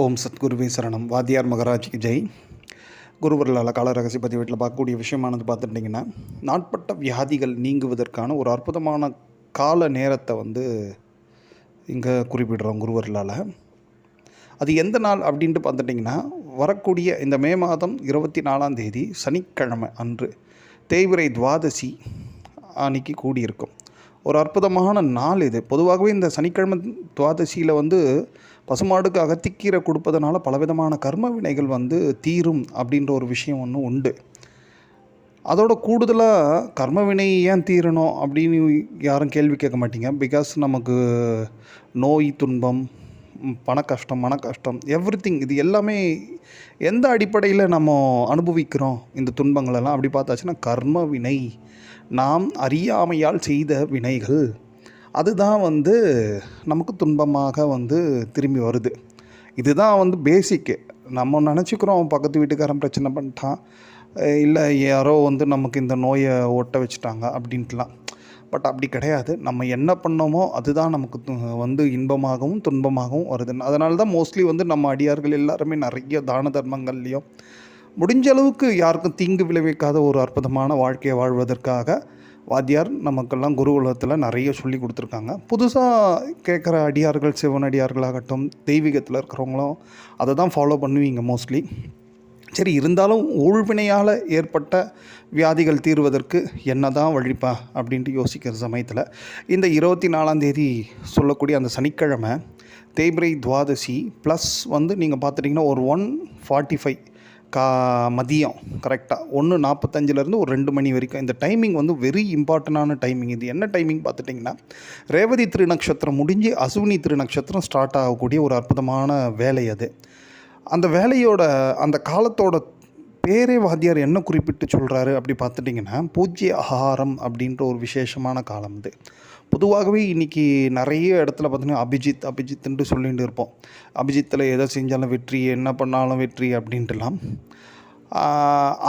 ஓம் சத்குருவே சரணம். வாத்தியார் மகராஜ் ஜெய். குருவர்களால் கால ரகசிய பதிவேட்டில் பார்க்கக்கூடிய விஷயமானது பார்த்துட்டிங்கன்னா நாட்பட்ட வியாதிகள் நீங்குவதற்கான ஒரு அற்புதமான கால நேரத்தை வந்து இங்கே குறிப்பிடுறோம் குருவர்களால். அது எந்த நாள் அப்படின்ட்டு பார்த்துட்டிங்கன்னா வரக்கூடிய இந்த மே மாதம் இருபத்தி நாலாம் தேதி சனிக்கிழமை அன்று தேய்விரை துவாதசி அன்னைக்கு கூடியிருக்கும். ஒரு அற்புதமான நாள் இது. பொதுவாகவே இந்த சனிக்கிழமை துவாதசியில் வந்து பசுமாடுக்கு அகத்திக்கீரை கொடுப்பதனால பலவிதமான கர்ம வினைகள் வந்து தீரும் அப்படின்ற ஒரு விஷயம் ஒன்று உண்டு. அதோட கூடுதலாக கர்மவினை ஏன் தீரணும் அப்படின்னு யாரும் கேள்வி கேட்க மாட்டீங்க? பிகாஸ் நமக்கு நோய் துன்பம் பண கஷ்டம் மன கஷ்டம் எவ்ரி இது எல்லாமே எந்த அடிப்படையில் நம்ம அனுபவிக்கிறோம் இந்த துன்பங்களெல்லாம்? அப்படி பார்த்தாச்சுன்னா கர்ம வினை. நாம் அறியாமையால் செய்த வினைகள். அதுதான் வந்து நமக்கு துன்பமாக வந்து திரும்பி வருது. இதுதான் வந்து பேசிக்கு நம்ம நினச்சிக்கிறோம் பக்கத்து வீட்டுக்காரன் பிரச்சனை பண்ணிட்டான். இல்லை யாரோ வந்து நமக்கு இந்த நோயை ஒட்ட வச்சுட்டாங்க அப்படின்ட்டுலாம். பட் அப்படி கிடையாது. நம்ம என்ன பண்ணோமோ அதுதான் நமக்கு வந்து இன்பமாகவும் துன்பமாகவும் வருது. அதனால தான் மோஸ்ட்லி வந்து நம்ம அடியார்கள் எல்லாருமே நிறைய தான தர்மங்கள்லேயும் முடிஞ்ச அளவுக்கு யாருக்கும் தீங்கு விளைவிக்காத ஒரு அற்புதமான வாழ்க்கையை வாழ்வதற்காக வாத்தியார் நமக்கெல்லாம் குருகுலத்தில் நிறைய சொல்லி கொடுத்துருக்காங்க. புதுசாக கேட்குற அடியார்கள் சிவன் அடியார்களாகட்டும் தெய்வீகத்தில் இருக்கிறவங்களும் அதை தான் ஃபாலோ பண்ணுவீங்க மோஸ்ட்லி சரி இருந்தாலும் ஊழ்வினையால் ஏற்பட்ட வியாதிகள் தீர்வதற்கு என்ன தான் வழிப்பா அப்படின்ட்டு யோசிக்கிற சமயத்தில் இந்த இருபத்தி நாலாம் தேதி சொல்லக்கூடிய அந்த சனிக்கிழமை தேய்பிரை துவாதசி ப்ளஸ் வந்து நீங்கள் பார்த்துட்டிங்கன்னா ஒரு ஒன் ஃபார்ட்டி ஃபைவ் கா மதியம் கரெக்டாக ஒன்று நாற்பத்தஞ்சிலேருந்து ஒரு ரெண்டு மணி வரைக்கும். இந்த டைமிங் வந்து வெரி இம்பார்ட்டண்டான டைமிங் இது. என்ன டைமிங் பார்த்துட்டிங்கன்னா ரேவதி திருநக்ஷத்திரம் முடிஞ்சு அசுவினி திருநக்ஷத்திரம் ஸ்டார்ட் ஆகக்கூடிய ஒரு அற்புதமான வேலை அது. அந்த வேலையோட அந்த காலத்தோட பேரே வாத்தியார் என்ன குறிப்பிட்டு சொல்கிறாரு அப்படி பார்த்துட்டிங்கன்னா பூஜ்ய ஆகாரம் அப்படின்ற ஒரு விசேஷமான காலம் இது. பொதுவாகவே இன்றைக்கி நிறைய இடத்துல பார்த்தீங்கன்னா அபிஜித் அபிஜித்துன்ட்டு சொல்லிகிட்டு இருப்போம். அபிஜித்தில் எதை செஞ்சாலும் வெற்றி என்ன பண்ணாலும் வெற்றி அப்படின்ட்டுலாம்.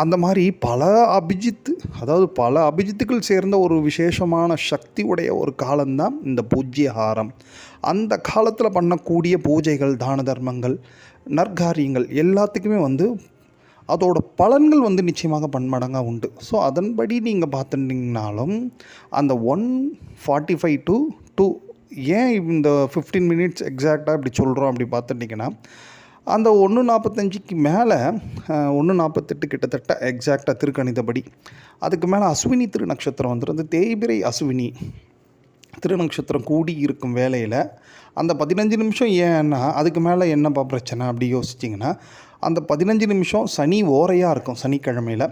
அந்த மாதிரி பல அபிஜித் அதாவது பல அபிஜித்துக்கள் சேர்ந்த ஒரு விசேஷமான சக்தி உடைய ஒரு காலம்தான் இந்த பூஜ்யஹாரம் அந்த காலத்தில் பண்ணக்கூடிய பூஜைகள் தான தர்மங்கள் நற்காரியங்கள் எல்லாத்துக்குமே வந்து அதோட பலன்கள் வந்து நிச்சயமாக பன்மடங்காக உண்டு. ஸோ அதன்படி நீங்கள் பார்த்துட்டிங்கனாலும் அந்த one forty five to two ஏன் இந்த ஃபிஃப்டீன் மினிட்ஸ் எக்ஸாக்டாக இப்படி சொல்கிறோம் அப்படி பார்த்துட்டிங்கன்னா அந்த ஒன்று நாற்பத்தஞ்சுக்கு மேலே ஒன்று நாற்பத்தெட்டு கிட்டத்தட்ட எக்ஸாக்டாக திருக்கணிதப்படி அதுக்கு மேலே அஸ்வினி திருநக்ஷத்திரம் வந்துடும் அந்த தேய்பிரை அஸ்வினி. திருநக்ஷத்திரம் கூடி இருக்கும் வேலையில் அந்த பதினஞ்சு நிமிஷம் ஏன்னா அதுக்கு மேலே என்னப்பா பிரச்சனை? அப்படி யோசிச்சிங்கன்னா அந்த பதினஞ்சு நிமிஷம் சனி ஓரையாக இருக்கும் சனிக்கிழமையில்.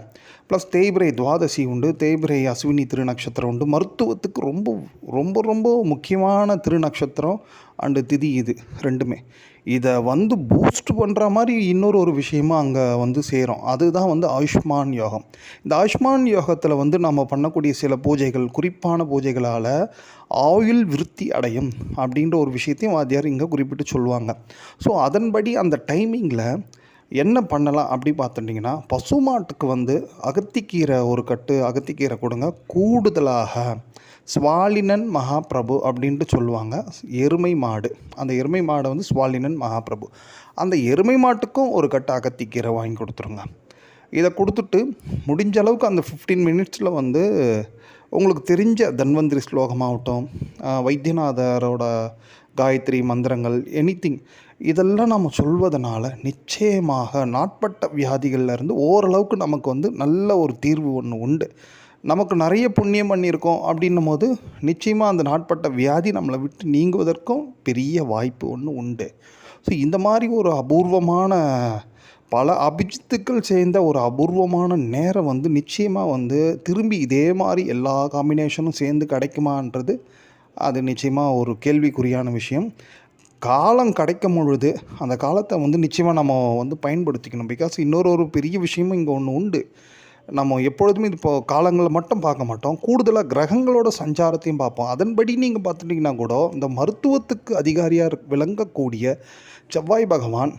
ப்ளஸ் தேய்பிரை துவாதசி உண்டு. தேய்பிரை அஸ்வினி திருநக்ஷத்திரம் உண்டு. மருத்துவத்துக்கு ரொம்ப ரொம்ப ரொம்ப முக்கியமான திருநக்ஷத்திரம் அண்டு திதி இது ரெண்டுமே. இதை வந்து பூஸ்ட் பண்ணுற மாதிரி இன்னொரு ஒரு விஷயமும் அங்கே வந்து சேரும். அதுதான் வந்து ஆயுஷ்மான் யோகம். இந்த ஆயுஷ்மான் யோகத்தில் வந்து நம்ம பண்ணக்கூடிய சில பூஜைகள் குறிப்பான பூஜைகளால் ஆயுள் விருத்தி அடையும் அப்படின்ற ஒரு விஷயத்தையும் வாத்தியார் இங்கே குறிப்பிட்டு சொல்லுவாங்க. ஸோ அதன்படி அந்த டைமிங்கில் என்ன பண்ணலாம் அப்படி பார்த்துட்டிங்கன்னா பசுமாட்டுக்கு வந்து அகத்திக்கீரை ஒரு கட்டு அகத்திக்கீரை கொடுங்க. கூடுதலாக ஸ்வாலினன் மகாபிரபு அப்படின்ட்டு சொல்லுவாங்க. எருமை மாடு. அந்த எருமை மாடை வந்து ஸ்வாலினன் மகாபிரபு. அந்த எருமை மாட்டுக்கும் ஒரு கட்டு அகத்திக்கீரை வாங்கி கொடுத்துருங்க. இதை கொடுத்துட்டு முடிஞ்ச அளவுக்கு அந்த ஃபிஃப்டீன் மினிட்ஸில் வந்து உங்களுக்கு தெரிஞ்ச தன்வந்திரி ஸ்லோகமாகட்டும் வைத்தியநாதரோட காயத்ரி மந்திரங்கள் எனிதிங் இதெல்லாம் நம்ம சொல்வதனால நிச்சயமாக நாட்பட்ட வியாதிகள்லேருந்து ஓரளவுக்கு நமக்கு வந்து நல்ல ஒரு தீர்வு ஒன்று உண்டு. நமக்கு நிறைய புண்ணியம் பண்ணியிருக்கோம் அப்படின்னும் போது நிச்சயமாக அந்த நாட்பட்ட வியாதி நம்மளை விட்டு நீங்குவதற்கும் பெரிய வாய்ப்பு ஒன்று உண்டு. ஸோ இந்த மாதிரி ஒரு அபூர்வமான பல அபிஜித்துக்கள் சேர்ந்த ஒரு அபூர்வமான நேரம் வந்து நிச்சயமாக வந்து திரும்பி இதே மாதிரி எல்லா காம்பினேஷனும் சேர்ந்து கிடைக்குமான்றது அது நிச்சயமாக ஒரு கேள்விக்குறியான விஷயம். காலம் கிடைக்கும் பொழுது அந்த காலத்தை வந்து நிச்சயமாக நம்ம வந்து பயன்படுத்திக்கணும். பிகாஸ் இன்னொரு ஒரு பெரிய விஷயமும் இங்கே ஒன்று உண்டு. நம்ம எப்பொழுதுமே இது இப்போ காலங்களை மட்டும் பார்க்க மாட்டோம். கூடுதலாக கிரகங்களோட சஞ்சாரத்தையும் பார்ப்போம். அதன்படி நீங்கள் பார்த்துட்டிங்கன்னா கூட இந்த மருத்துவத்துக்கு அதிகாரியாக விளங்கக்கூடிய செவ்வாய் பகவான்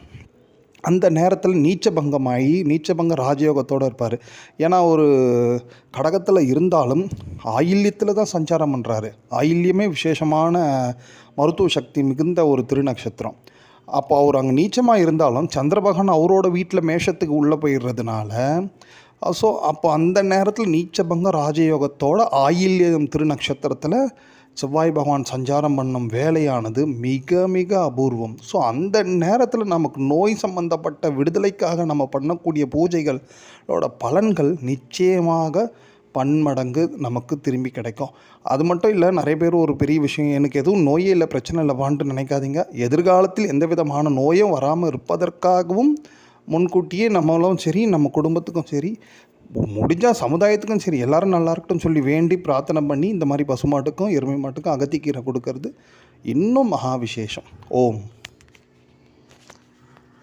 அந்த நேரத்தில் நீச்சபங்கமாகி நீச்சபங்க ராஜயோகத்தோடு இருப்பார். ஏன்னா ஒரு கடகத்தில் இருந்தாலும் ஆயில்யத்தில் தான் சஞ்சாரம் பண்ணுறாரு ஆயில்யமே விசேஷமான மருத்துவ சக்தி மிகுந்த ஒரு திருநக்ஷத்திரம். அப்போ அவர் அங்கே நீச்சமாக இருந்தாலும் சந்திரபகவான் அவரோட வீட்டில் மேஷத்துக்கு உள்ளே போயிடுறதுனால ஸோ அப்போ அந்த நேரத்தில் நீச்சபங்க ராஜயோகத்தோட ஆயில்யம் திருநக்ஷத்திரத்தில் செவ்வாய் பகவான் சஞ்சாரம் பண்ணும் வேலையானது மிக மிக அபூர்வம். ஸோ அந்த நேரத்தில் நமக்கு நோய் சம்பந்தப்பட்ட விடுதலைக்காக நம்ம பண்ணக்கூடிய பூஜைகளோட பலன்கள் நிச்சயமாக பன்மடங்கு நமக்கு திரும்பி கிடைக்கும். அது மட்டும் இல்லை நிறைய பேர் ஒரு பெரிய விஷயம் எனக்கு எதுவும் நோயே இல்லை பிரச்சனை இல்லைவான்ட்டு நினைக்காதீங்க. எதிர்காலத்தில் எந்த விதமான நோயும் வராமல் இருப்பதற்காகவும் முன்கூட்டியே நம்மளும் சரி நம்ம குடும்பத்துக்கும் சரி முடிஞ்சால் சமுதாயத்துக்கும் சரி எல்லாரும் நல்லா இருக்கட்டும் சொல்லி வேண்டி பிரார்த்தனை பண்ணி இந்த மாதிரி பசுமாட்டுக்கும் எருமை மாட்டுக்கும் அகத்திக்கீரை கொடுக்கறது இன்னும் மகா விசேஷம். ஓம்.